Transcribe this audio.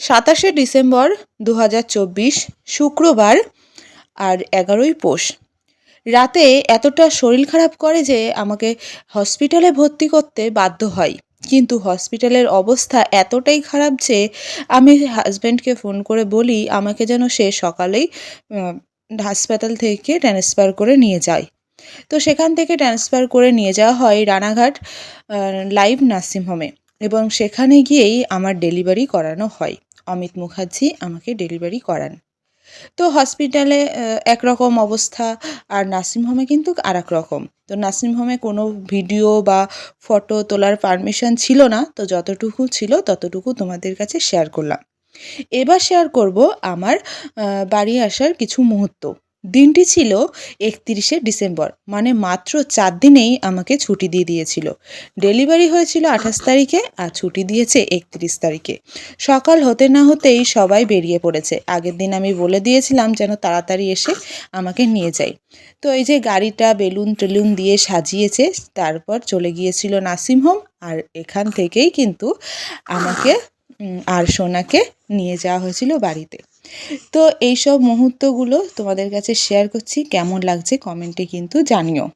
সাতাশে ডিসেম্বর দু হাজার চব্বিশ, শুক্রবার আর এগারোই পোষ। রাতে এতটা শরীর খারাপ করে যে আমাকে হসপিটালে ভর্তি করতে বাধ্য হয়। কিন্তু হসপিটালের অবস্থা এতটাই খারাপ যে আমি হাজব্যান্ডকে ফোন করে বলি, আমাকে যেন সে সকালেই হাসপাতাল থেকে ট্রান্সফার করে নিয়ে যায়। তো সেখান থেকে ট্রান্সফার করে নিয়ে যাওয়া হয় রানাঘাট লাইভ নার্সিংহোমে এবং সেখানে গিয়েই আমার ডেলিভারি করানো হয়। অমিত মুখার্জি আমাকে ডেলিভারি করান। তো হসপিটালে একরকম অবস্থা আর নার্সিংহোমে কিন্তু আর এক রকম। তো নার্সিংহোমে কোনো ভিডিও বা ফটো তোলার পারমিশন ছিল না, তো যতটুকু ছিল ততটুকু তোমাদের কাছে শেয়ার করলাম। এবার শেয়ার করব আমার বাড়ি আসার কিছু মুহূর্ত। দিনটি ছিল একত্রিশে ডিসেম্বর মানে মাত্র চার দিনেই আমাকে ছুটি দিয়ে দিয়েছিল। ডেলিভারি হয়েছিল আঠাশ তারিখে আর ছুটি দিয়েছে একত্রিশ তারিখে। সকাল হতে না হতেই সবাই বেরিয়ে পড়েছে। আগের দিন আমি বলে দিয়েছিলাম যেন তাড়াতাড়ি এসে আমাকে নিয়ে যায় তো এই যে গাড়িটা বেলুন টেলুন দিয়ে সাজিয়েছে, তারপর চলে গিয়েছিল নার্সিংহোম আর এখান থেকেই কিন্তু আমাকে আর সোনাকে নিয়ে যাওয়া হয়েছিল বাড়িতে। তো এইসব মুহূর্তগুলো তোমাদের কাছে শেয়ার করছি। কেমন লাগছে কমেন্টে কিন্তু জানিও।